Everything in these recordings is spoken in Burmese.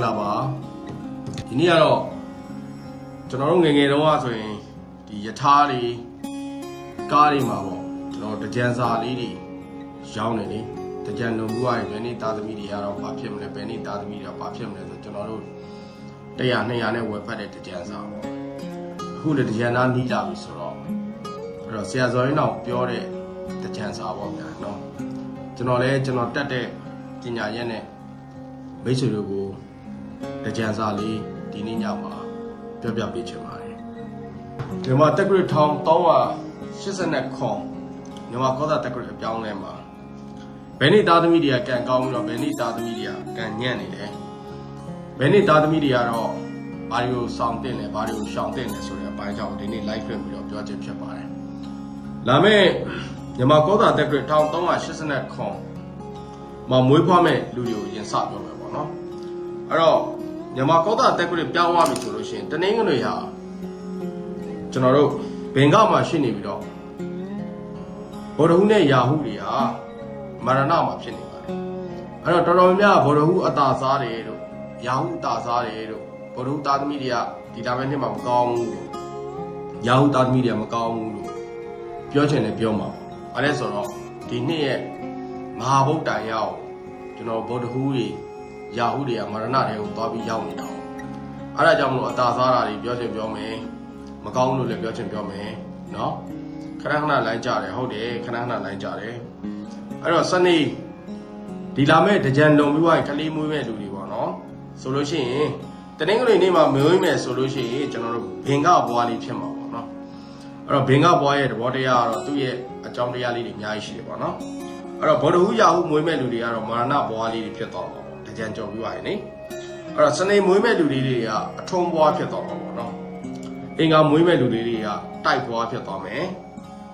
္ဂလာပါဒီနေ့ကတော့ကျွန်တော်တို့ငယ်ငယ်တုန်းကဆိုရင်ဒီယထာတွေကားတွေမှာပေါ့ကျွန်တော်တကြံစာလေးတွေရောင်းနေလေတကြံလုံးဘူးကဘယ်နေ့သားသမီးတွေကတော့ဘာဖြစ်မလဲဘယ်နေ့သားသမီးတွေကဘာဖြစ်မလဲဆိုကျွန်တော်တို့100 200နဲ့ဝယ်ဖတ်တဲ့တကြံစာပေါ့အခုလည်းတကြံသားနီးလာပြီဆိုတော့အဲ့တော့ဆရာဇော်ရင်းတော်ပြောတဲ့တကြံစာပေါ့ဗျာနော်ကျွန်တော်လည်းကျွန်တော်တက်တဲ့ပညာရက်နဲ့မိတ်ဆွေတို့ကို တကြံစာလေးဒီနေ့ညမှာပြောပြပေးချင်ပါတယ်ဒီမှာတက်ဂရစ်ထောင်380ခွန်ညီမကောသာတက်ဂရစ်အပြောင်းလဲမှာဘယ်နေ့သားသမီးတွေကကန်ကောင်းပြီးတော့ဘယ်နေ့သားသမီးတွေကကန်ညံ့နေလဲဘယ်နေ့သားသမီးတွေကတော့ဘာတွေကိုစောင့်တင်လဲဘာတွေကိုရှောင်တင်လဲဆိုတဲ့အပိုင်းကြောင့်ဒီနေ့ live လွှင့်ပြီးတော့ပြောချင်ဖြစ်ပါတယ်လာမယ့်ညီမကောသာတက်ဂရစ်ထောင်380ခွန်မမွေးဖွားမဲ့လူတွေကိုရင်စပြောမယ်ပေါ့နော် အဲ့တော့မြန်မာကောတာတက်ခွင့်ပြောင်းသွားပြီဆိုလို့ရှိရင်တနင်္ဂနွေဟာကျွန်တော်တို့ဘင်္ဂမှာရှိနေပြီးတော့ဘောဓဟုနဲ့ယာဟုတွေဟာမာရဏမှာဖြစ်နေပါတယ်အဲ့တော့တော်တော်များများဘောဓဟုအတာစားတယ်တို့ယာဟုအတာစားတယ်တို့ဘောဓဟုသားသမီးတွေကဒီတာပဲနှစ်မှာမကောင်းဘူးလို့ယာဟုသားသမီးတွေကမကောင်းဘူးလို့ပြောချင်တယ်ပြောမှာပေါ့အဲ့ဒါဆိုတော့ဒီနှစ်ရဲ့မဟာဗုဒ္ဓံရောက်ကျွန်တော်ဗုဒ္ဓဟူးတွေ ယာဟုတွေကမရဏတွေကိုသွားပြီးရောက်နေတာပေါ့အဲ့ဒါကြောင့်မလို့အတာစားတာတွေပြောချင်ပြောမယ်မကောင်းလို့လည်းပြောချင်ပြောမယ်နော်ခဏခဏလိုင်းကြတယ်ဟုတ်တယ်ခဏခဏလိုင်းကြတယ်အဲ့တော့စနေဒီလာမဲ့တကြံလုံပြီးွားရင်ကလေးမွေးမဲ့လူတွေပေါ့နော်ဆိုလို့ရှိရင်တနင်္ဂနွေနေ့မှာမွေးမယ်ဆိုလို့ရှိရင်ကျွန်တော်တို့ဘင်္ဂဘွားလေးဖြစ်မှာပေါ့နော်အဲ့တော့ဘင်္ဂဘွားရဲ့သဘောတရားကတော့သူ့ရဲ့အကြောင်းတရားလေးတွေအများကြီးရှိတယ်ပေါ့နော်အဲ့တော့ဘောဓဟုရာဟုမွေးမဲ့လူတွေကတော့မာရဏဘွားလေးတွေဖြစ်သွားမှာပေါ့တ ကြံကြော်ပြီးပါရင်နိအဲ့တော့စနေမွေးမဲ့လူတွေတွေကအထုံးဘွားဖြစ်သွားမှာပေါ့နော်အင်္ဂါမွေးမဲ့လူတွေတွေကတိုက်ဘွားဖြစ်သွားမယ်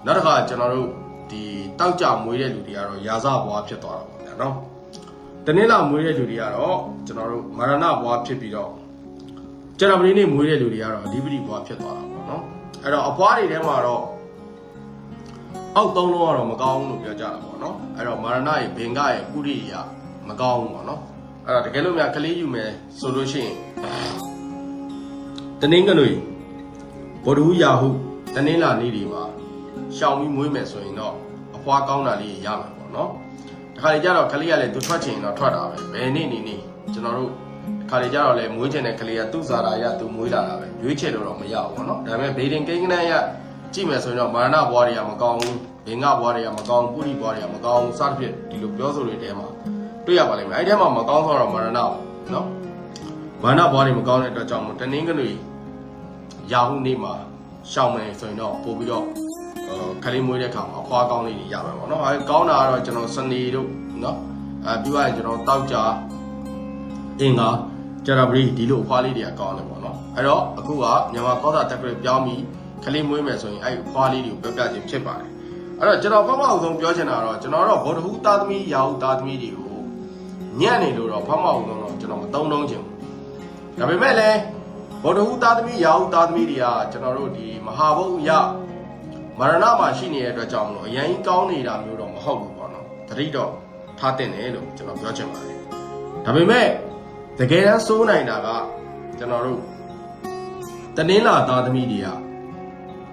နောက်တစ်ခါကျွန်တော်တို့ဒီတောက်ကြမွေးတဲ့လူတွေကတော့ရာဇဘွားဖြစ်သွားတာပေါ့ဗျာနော်တနေ့လာမွေးတဲ့လူတွေကတော့ကျွန်တော်တို့မာရဏဘွားဖြစ်ပြီးတော့ကျန်တော်ပရိနေ့မွေးတဲ့လူတွေကတော့အဓိပတိဘွားဖြစ်သွားတာပေါ့နော်အဲ့တော့အဘွားတွေထဲမှာတော့အောက်သုံးလုံးကတော့မကောင်းဘူးလို့ပြောကြတာပေါ့နော်အဲ့တော့မာရဏရဲ့ဘင်္ဂရဲ့ကုရိယာမကောင်းဘူးပေါ့နော် အဲ့တော့တကယ်လို့များကလေးယူမယ်ဆိုလို့ရှိရင်တနင်္ဂနွေဗုဒ္ဓဟူးယာဟုတနင်္လာနေ့ဒီမှာရှောင်ပြီးမွေးမယ်ဆိုရင်တော့အဖွားကောင်းတာလေးရမှာပေါ့နော်တခါလေကျတော့ကလေးကလည်းသူထွက်ချင်တော့ထွက်တာပဲဘယ်နေ့နေနေကျွန်တော်တို့တခါလေကျတော့လည်းမွေးချင်တဲ့ကလေးကသူ့ဇာတာရသူမွေးလာတာပဲရွေးချယ်လို့တော့မရဘူးပေါ့နော်ဒါပေမဲ့ဘေဒင်ကိန်းကနန်းရကြည့်မယ်ဆိုရင်တော့မာရဏဘွားတွေကမကောင်းဘူးဘင်္ဂဘွားတွေကမကောင်းဘူးပုရိဘွားတွေကမကောင်းဘူးစသဖြင့်ဒီလိုပြောဆိုတွေတဲမှာ တွေ့ရပါလိမ့်မယ်အဲဒီထဲမှာမကောင်းဆိုတော့မာရဏပေါ့နော်မာရဏဘွားတွေမကောင်းတဲ့အတွက်ကြောင့်မို့တနင်္ဂနွေရာဟုနေ့မှာရှောင်းမယ်ဆိုရင်တော့ပို့ပြီးတော့အဲခလေးမွေးတဲ့ခါမှာအဖွားကောင်းလေးတွေရမှာပေါ့နော်အဲကောင်းတာကတော့ကျွန်တော်စနေတို့နော်အဲပြီးသွားရင်ကျွန်တော်တောက်ကြအင်္ဂါကြရပရီဒီလိုအဖွားလေးတွေကကောင်းတယ်ပေါ့နော်အဲ့တော့အခုကမြန်မာကောသာတက်ကြပြောင်းပြီးကလေးမွေးမယ်ဆိုရင်အဲ့ဖွားလေးတွေကိုပြောပြခြင်းဖြစ်ပါတယ်အဲ့တော့ကျွန်တော်ပထမအောင်ဆုံးပြောချင်တာတော့ကျွန်တော်တော့ဗောဓဟူသားသမီးရာဟုသားသမီးတွေကို ညံ့နေလို့တော့ပထမအောင်ဆုံးတော့ကျွန်တော်မသုံးလုံးချင်ဘူးဒါပေမဲ့လည်းဗောဓဟူသားသမီးရာဟုသားသမီးတွေကကျွန်တော်တို့ဒီမဟာဘုတ်ရမရဏမှာရှိနေတဲ့အတွက်ကြောင့်မလို့အရင်ကြီးကောင်းနေတာမျိုးတော့မဟုတ်ဘူးပေါ့နော်တတိတော့ထားတင်တယ်လို့ကျွန်တော်ပြောချင်ပါတယ်ဒါပေမဲ့တကယ်တမ်းစိုးနိုင်တာကကျွန်တော်တို့တနင်္လာသားသမီးတွေက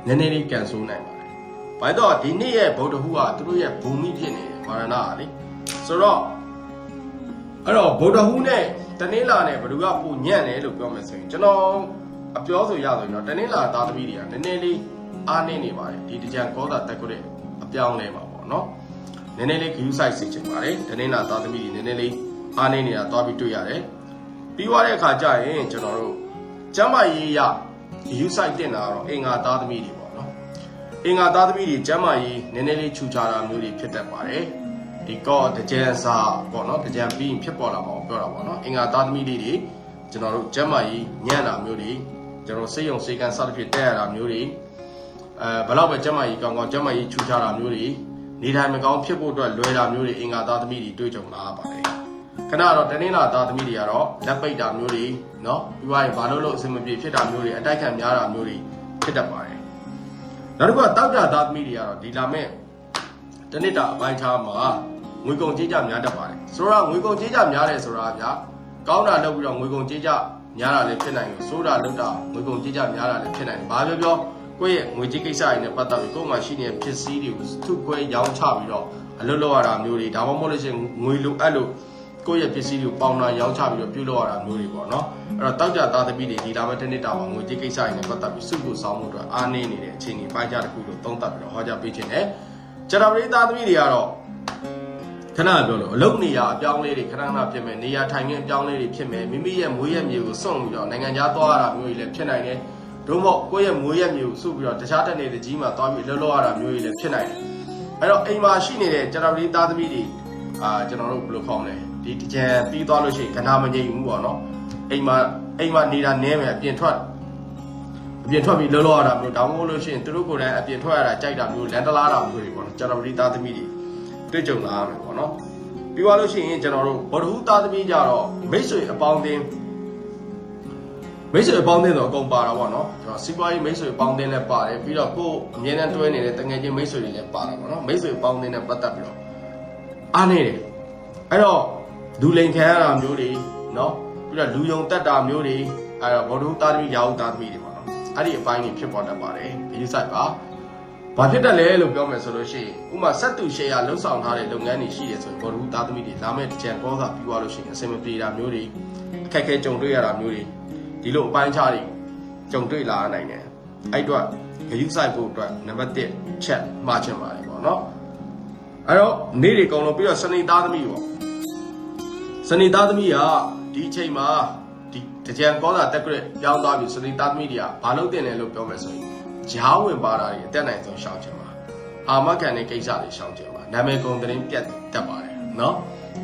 နည်းနည်းလေးကန်ဆိုးနိုင်ပါတယ်။ဘာလို့တော့ဒီနေ့ရဲ့ဗုဒ္ဓဟူးကသူတို့ရဲ့ဘုံမိဖြစ်နေတယ်မာရဏကလေ။ဆိုတော့ အဲ့တော့ဗုဒ္ဓဟူးနဲ့တနင်္လာနဲ့ဘယ်သူကပိုညံ့တယ်လို့ပြောမယ်ဆိုရင်ကျွန်တော်အပြောဆိုရဆိုရင်တော့တနင်္လာသားသမီးတွေကနည်းနည်းလေးအားနေနေပါတယ်ဒီတကြံကောတာတက်ကြတဲ့အပြောင်းလဲမှာပေါ့နော်။နည်းနည်းလေး view size စီချင်ပါတယ်တနင်္လာသားသမီးတွေနည်းနည်းလေးအားနေနေတာတွားပြီးတွေ့ရတယ်။ပြီးသွားတဲ့အခါကျရင်ကျွန်တော်တို့ကျမ်းမာရေးရ view site တင်တာတော့အင်္ဂါသားသမီးတွေပေါ့နော်အင်္ဂါသားသမီးတွေကျမ်းမာရေးနည်းနည်းလေးခြူချတာမျိုးတွေဖြစ်တတ်ပါတယ် ဒီကောတကြံစာပေါ့နော်တကြံပြီးရင်ဖြစ်ပေါ်လာမှာပြောတာပေါ့နော်အင်္ဂါသားသမီးလေးတွေကျွန်တော်တို့ကျမ်းမာရေးညံ့တာမျိုးတွေကျွန်တော်စိတ်ယုံစိတ်ကန်းစသဖြင့်တက်ရတာမျိုးတွေအဲဘယ်တော့ပဲကျမ်းမာရေးကောင်းကောင်းကျမ်းမာရေးခြူချတာမျိုးတွေနေထိုင်မကောင်းဖြစ်ဖို့အတွက်လွယ်တာမျိုးတွေအင်္ဂါသားသမီးတွေတွေ့ကြုံလာပါတယ်ခဏတော့တနင်္လာသားသမီးတွေကတော့လက်ပိတ်တာမျိုးတွေเนาะပြီးသွားရင်ဘာလို့လို့အဆင်မပြေဖြစ်တာမျိုးတွေအတိုက်ခံများတာမျိုးတွေဖြစ်တတ်ပါတယ်နောက်တစ်ခုကတောက်ကြသားသမီးတွေကတော့ဒီလာမဲ့တနစ်တာအပိုင်းခြားမှာ ငွေကုန်ကြေးကြများတတ်ပါတယ်ဆိုတော့ငွေကုန်ကြေးကြများတယ်ဆိုတာဗျာကောင်းတာလုပ်ပြီးတော့ငွေကုန်ကြေးကြများတာလည်းဖြစ်နိုင်တယ်ဆိုးတာလုပ်တာငွေကုန်ကြေးကြများတာလည်းဖြစ်နိုင်တယ်ဘာပြောပြောကိုယ့်ရဲ့ငွေကြေးကိစ္စတွေနဲ့ပတ်သက်ပြီးကိုယ့်မှာရှိနေတဲ့ဖြစ်စည်းတွေကိုထုခွဲရောင်းချပြီးတော့အလုပ်လုပ်ရတာမျိုးတွေဒါမှမဟုတ်လို့ရှိရင်ငွေလိုအပ်လို့ကိုယ့်ရဲ့ပစ္စည်းတွေကိုပေါင်တာရောင်းချပြီးတော့ပြုလုပ်ရတာမျိုးတွေပေါ့နော်အဲ့တော့တောက်ကြသားသမီးတွေဒီလာမဲ့တစ်နှစ်တာမှာငွေကြေးကိစ္စတွေနဲ့ပတ်သက်ပြီးစုဖို့ဆောင်းမှုအတွက်အားနည်းနေတဲ့အခြေအနေပိုင်းခြားတစ်ခုလို့သုံးသပ်ပြီးတော့ဟောကြားပေးခြင်းနဲ့ကျွန်တော်တို့သားသမီးတွေကတော့ ခဏပြောလို့အလုပ်နေရအပြောင်းလဲတွေခဏခဏဖြစ်မယ်နေရာထိုင်ခင်းအပြောင်းလဲတွေဖြစ်မယ်မိမိရဲ့မွေးရမြေကိုစွန့်ပြီးတော့နိုင်ငံခြားသွားရတာမျိုးတွေလည်းဖြစ်နိုင်တယ်ဒုမို့ကိုယ့်ရဲ့မွေးရမြေကိုစုပြီးတော့တခြားတက်နေတဲ့ကြီးမှာသွားပြီးလှုပ်လှုပ်ရတာမျိုးတွေလည်းဖြစ်နိုင်တယ်အဲ့တော့အိမ်မှာရှိနေတဲ့ကျွန်တော်တို့သားသမီးတွေအာကျွန်တော်တို့ဘယ်လိုခေါ်မလဲဒီတကြံပြီးသွားလို့ရှိရင်ခဏမငြိမ်ဘူးပေါ့နော်အိမ်မှာအိမ်မှာနေတာနည်းမယ်အပြင်ထွက်အပြင်ထွက်ပြီးလှုပ်လှုပ်ရတာမျိုးဒါမှမဟုတ်လို့ရှိရင်သူတို့ကိုယ်တိုင်အပြင်ထွက်ရတာကြိုက်တာမျိုးလန်တလားတာမျိုးတွေပေါ့နော်ကျွန်တော်တို့သားသမီးတွေ တွေ့ကြုံလာရမယ်ပေါ့နော်ပြီးသွားလို့ရှိရင်ကျွန်တော်တို့ဗဒဟုသားသမီးကြတော့မိတ်ဆွေအပေါင်းအသင်းမိတ်ဆွေအပေါင်းအသင်းဆိုအကုန်ပါတာပေါ့နော်ကျွန်တော်စီးပွားရေးမိတ်ဆွေအပေါင်းအသင်းလည်းပါတယ်ပြီးတော့ကိုယ်အမြဲတမ်းတွဲနေတဲ့တငယ်ချင်းမိတ်ဆွေတွေလည်းပါတာပေါ့နော်မိတ်ဆွေအပေါင်းအသင်းနဲ့ပတ်သက်ပြီးတော့အားနေတယ်အဲ့တော့လူလိန်ခံရတာမျိုးတွေနော်ပြီးတော့လူယုံတက်တာမျိုးတွေအဲ့တော့ဗဒဟုသားသမီးရာဟုသားသမီးတွေပေါ့နော်အဲ့ဒီအပိုင်းတွေဖြစ်ပေါ်တတ်ပါတယ်ဒီဆိုင်ပါ ဘာဖြစ်တယ်လဲလို့ပြောမယ်ဆိုလို့ရှိရင်ဥပမာစက်တူရှယ်ယာလှုပ်ဆောင်ထားတဲ့လုပ်ငန်းတွေရှိတယ်ဆိုရင်ဘော်ဒူသားသမီးတွေလာမဲ့တစ်ချန်ကောစာပြီးသွားလို့ရှိရင်အဆင်မပြေတာမျိုးတွေအခက်အခဲကြုံတွေ့ရတာမျိုးတွေဒီလိုအပိုင်းခြားတွေကြုံတွေ့လာနိုင်တယ်အဲ့တော့ဂရုစိုက်ဖို့အတွက်နံပါတ်1ချက်မှားချင်ပါတယ်ပေါ့နော်အဲ့တော့နေ့တွေကုန်လို့ပြီးတော့စနေသားသမီးပေါ့စနေသားသမီးကဒီအချိန်မှာဒီတကြံကောစာတက်ကြက်ပြောင်းသွားပြီစနေသားသမီးတွေကဘာလုပ်တင်လဲလို့ပြောမယ်ဆိုရင် ဂျားဝင်ပါတာတွေအတက်နိုင်ဆုံးရှောင်ချင်ပါအာမခံတဲ့ကိစ္စတွေရှောင်ချင်ပါနာမည်ကုန်သတင်းပြတ်တတ်ပါတယ်နော်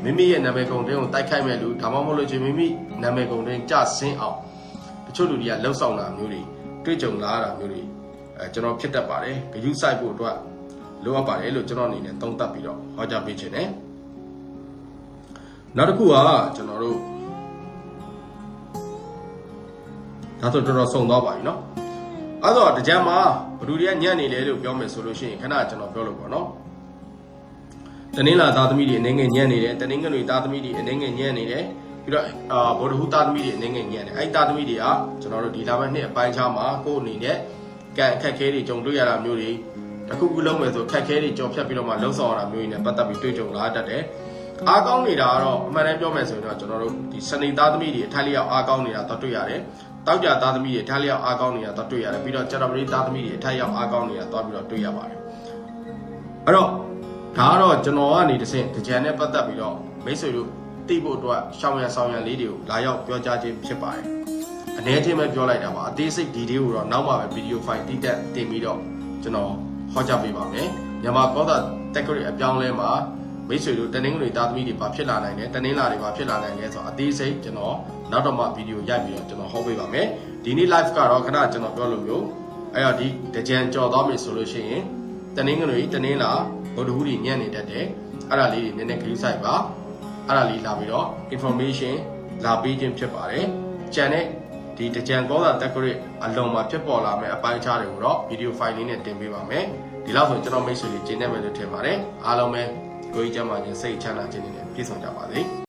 မိမိရဲ့နာမည်ကုန်သတင်းကိုတိုက်ခိုက်မဲ့လူဒါမှမဟုတ်လို့ချင်းမိမိနာမည်ကုန်သတင်းကြဆင်းအောင်တချို့လူတွေကလှုပ်ဆောင်တာမျိုးတွေတွေ့ကြုံလာတာမျိုးတွေအဲကျွန်တော်ဖြစ်တတ်ပါတယ်ဂယုစိုက်ဖို့အတွက်လိုအပ်ပါတယ်လို့ကျွန်တော်အနေနဲ့သုံးသပ်ပြီးတော့ဟောကြားပေးခြင်းနဲ့နောက်တစ်ခုကကျွန်တော်တို့ဒါဆိုတော်တော်စုံသွားပါပြီเนาะ အဲ့တော့တကြံမှာဘလူတွေကညံ့နေလဲလို့ပြောမယ်ဆိုလို့ရှိရင်ခဏကျွန်တော်ပြောလို့ပေါ့နော်တနင်္လာသားသမီးတွေအနေငယ်ညံ့နေတယ်တနင်္ဂနွေသားသမီးတွေအနေငယ်ညံ့နေတယ်ပြီးတော့အာဗုဒ္ဓဟူသားသမီးတွေအနေငယ်ညံ့တယ်အဲ့ဒီသားသမီးတွေကကျွန်တော်တို့ဒီလာမယ့်နှစ်အပိုင်းခြားမှာကိုယ့်အနေနဲ့ကံအခက်ခဲတွေကြုံတွေ့ရတာမျိုးတွေတစ်ခုခုလုံးမယ်ဆိုခက်ခဲတွေကြော်ဖြတ်ပြီးတော့မှလှုပ်ဆောင်ရတာမျိုးတွေနဲ့ပတ်သက်ပြီးတွေ့ကြုံလာတတ်တယ်အားကောင်းနေတာကတော့အမှန်တမ်းပြောမယ်ဆိုရင်တော့ကျွန်တော်တို့ဒီစနေသားသမီးတွေအထိုက်လျောက်အားကောင်းနေတာတော့တွေ့ရတယ် တောက်ကြသားသမီးတွေထားလျောက်အားကောင်းနေတာတော့တွေ့ရတယ်ပြီးတော့ကျတော်ပရိသားသမီးတွေအထိုက်လျောက်အားကောင်းနေတာတော့ပြီးတော့တွေ့ရပါတယ်အဲ့တော့ဒါကတော့ကျွန်တော်ကနေတစ်ဆင့်ကြံနဲ့ပတ်သက်ပြီးတော့မိတ်ဆွေတို့သိဖို့အတွက်ရှောင်းရန်ဆောင်ရန်လေးတွေကိုလာရောက်ပြောကြားခြင်းဖြစ်ပါတယ်အနေချင်းပဲပြောလိုက်တာပါအသေးစိတ်ဒီလေးကိုတော့နောက်မှပဲဗီဒီယိုဖိုင်တိတက်တင်ပြီးတော့ကျွန်တော်ဟောကြားပေးပါမယ်မြန်မာကောသာတက်ကရီအပြောင်းလဲမှာ မိတ်ဆွေတို့တနင်္ဂနွေသားသမီးတွေဘာဖြစ်လာနိုင်လဲတနင်္လာတွေဘာဖြစ်လာနိုင်လဲဆိုတော့အသေးစိတ်ကျွန်တော်နောက်တော့မှဗီဒီယိုရိုက်ပြီးတော့ကျွန်တော်ဟောပေးပါမယ်ဒီနေ့ live ကတော့ခဏကျွန်တော်ပြောလို့မျိုးအဲ့တော့ဒီတကြံကြော်သွားပြီဆိုလို့ရှိရင်တနင်္ဂနွေတနင်္လာဗုဒ္ဓဟူးတွေညံ့နေတတ်တယ်အဲ့ဒါလေးတွေနည်းနည်းခရီးဆိုင်ပါအဲ့ဒါလေးလာပြီးတော့ information လာပေးခြင်းဖြစ်ပါတယ်ကြံတဲ့ဒီတကြံကောသာတက်ဂရစ်အလုံးမှာဖြစ်ပေါ်လာမယ့်အပိုင်းခြားတွေကိုတော့ဗီဒီယိုဖိုင်လေးနဲ့တင်ပေးပါမယ်ဒီလောက်ဆိုကျွန်တော်မိတ်ဆွေတွေကျင်းနေမယ်လို့ထင်ပါတယ်အားလုံးပဲ ကိုကြီးကျမ်းမာခြင်းစိတ်ချမ်းသာခြင်းတွေနဲ့ပြည့်စုံကြပါစေ